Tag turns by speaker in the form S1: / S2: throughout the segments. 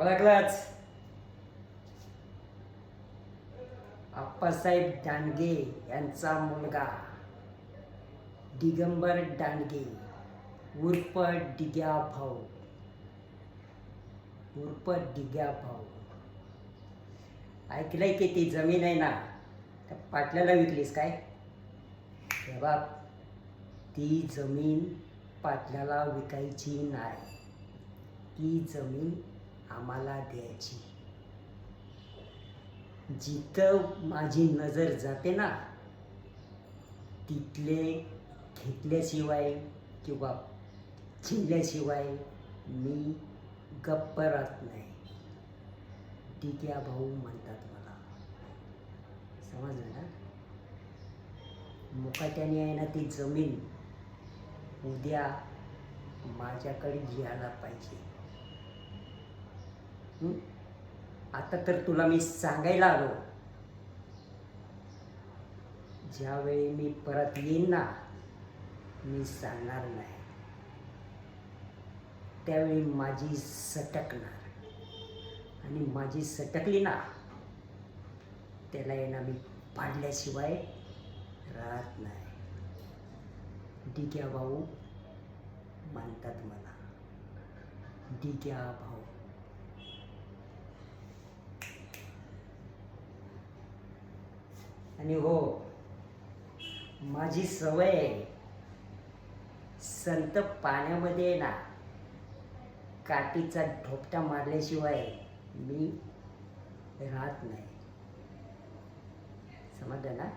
S1: ओळखलाच आप्पासाहेब दांडगे यांचा मुलगा. दिगंबर दांडगे उर्फ डिग्या भाऊ उर्फ डिग्या भाऊ ऐकलंय की ती जमीन आहे ना? त्या पाटल्याला विकलीस काय? तेव्हा ती जमीन पाटल्याला विकायची नाही. ती जमीन आम्हाला द्यायची. जिथं माझी नजर जाते ना तिथले घेतल्याशिवाय किंवा चिंगल्याशिवाय मी गप्प राहत नाही. टिक्या भाऊ म्हणतात मला. समजलं ना? मुकाट्याने आहे ना ती जमीन उद्या माझ्याकडे घ्यायला पाहिजे. आता तर तुला मी सांगायला आलो. ज्यावेळी मी परत येईन ना मी सांगणार नाही. त्यावेळी माझी सटकणार. आणि माझी सटकली ना त्याला येणार मी पाडल्याशिवाय राहत नाही. डिग्या भाऊ म्हणतात मला. डिग्या भाऊ. आणि हो माझी सवय आहे. संत पाण्यामध्ये ना काठीचा ढोपटा मारल्याशिवाय मी राहत नाही. समजलं ना?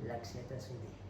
S1: लक्षात असू दे.